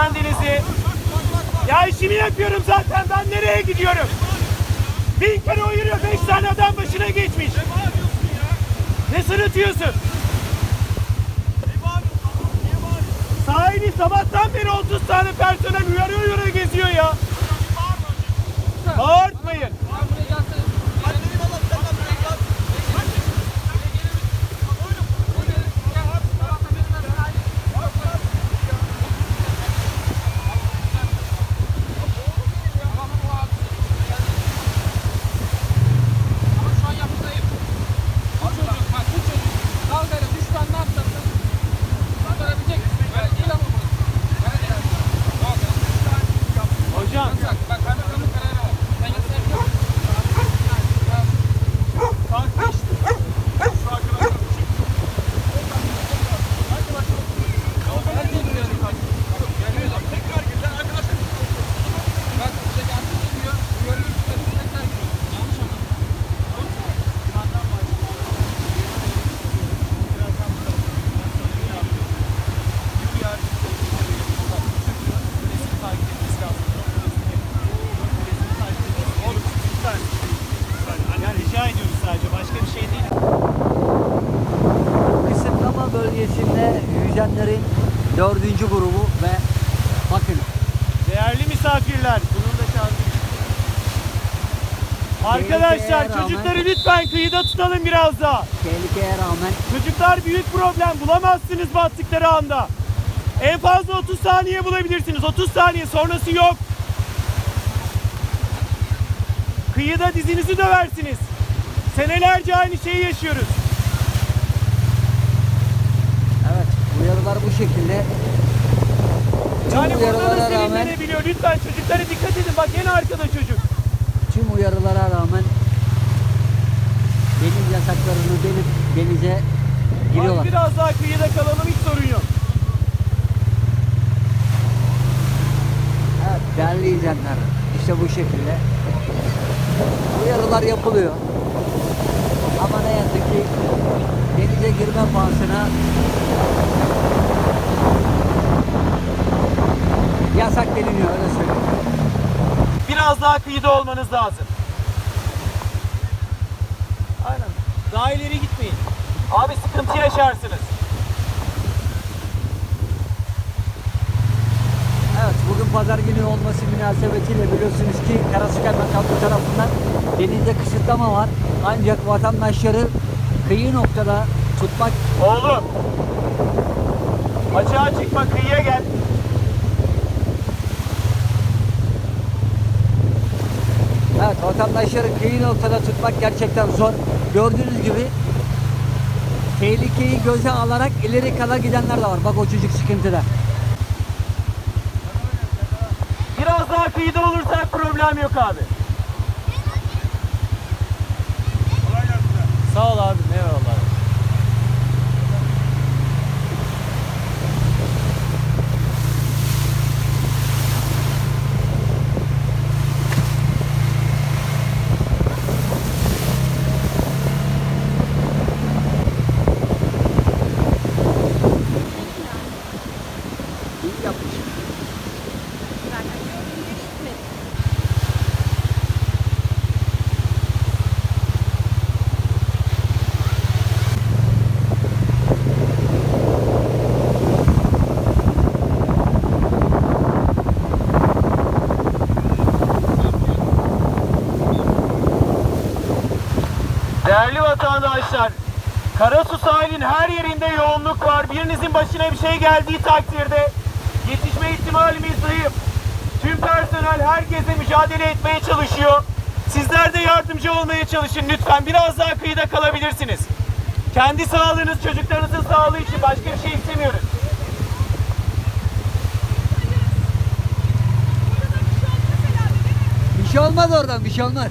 kendinizi. Ya işimi yapıyorum zaten ben nereye gidiyorum? Bin kere uyuruyor beş tane adam başına geçmiş. Ne sırıtıyorsun? Sahibi sabahtan beri 30 tane personel uyarı uyarı geziyor ya. Bağırtmayın. Hocam yani rica ediyoruz sadece başka bir şey değil. Kısıtlama bölgesinde yüzenlerin dördüncü grubu ve bakın Değerli misafirler, bunun da şansı. Arkadaşlar rağmen- çocukları lütfen kıyıda tutalım biraz daha. tehlikeye rağmen Çocuklar büyük problem bulamazsınız battıkları anda. En fazla 30 saniye bulabilirsiniz. 30 saniye sonrası yok. Kıyıda dizinizi döversiniz. Senelerce aynı şeyi yaşıyoruz. evet uyarılar bu şekilde. Yani burada da serinlenebiliyor. Lütfen çocuklara dikkat edin. Bak en arkada çocuk. tüm uyarılara rağmen deniz yasaklarını delip denize giriyorlar. Hadi biraz daha kıyıda kalalım hiç sorun yok. Evet değerli izleyenler işte bu şekilde uyarılar yapılıyor. Ama ne yazık ki denize girme pahasına yasak deniliyor öyle söyleyeyim. Biraz daha kıyıda olmanız lazım. Aynen. Daha ileri gitmeyin. Abi sıkıntı yaşarsınız. Evet bugün pazar günü olması münasebetiyle biliyorsunuz ki Karasukan Makamı tarafından denizde kısıtlama var. Ancak vatandaşları kıyı noktada tutmak Oğlum. Açığa çıkma kıyıya gel. Vatandaşları kıyı noktada tutmak gerçekten zor. Gördüğünüz gibi tehlikeyi göze alarak ileri kadar gidenler de var. Bak o çocuk sıkıntıda. Biraz daha kıyıda olursak problem yok abi. Vatandaşlar, Karasu sahilin her yerinde yoğunluk var. Birinizin başına bir şey geldiği takdirde yetişme ihtimalimiz zayıf. Tüm personel herkese mücadele etmeye çalışıyor. Sizler de yardımcı olmaya çalışın lütfen. Biraz daha kıyıda kalabilirsiniz. Kendi sağlığınız, çocuklarınızın sağlığı için başka bir şey istemiyoruz. Bir şey olmaz oradan bir şey olmaz.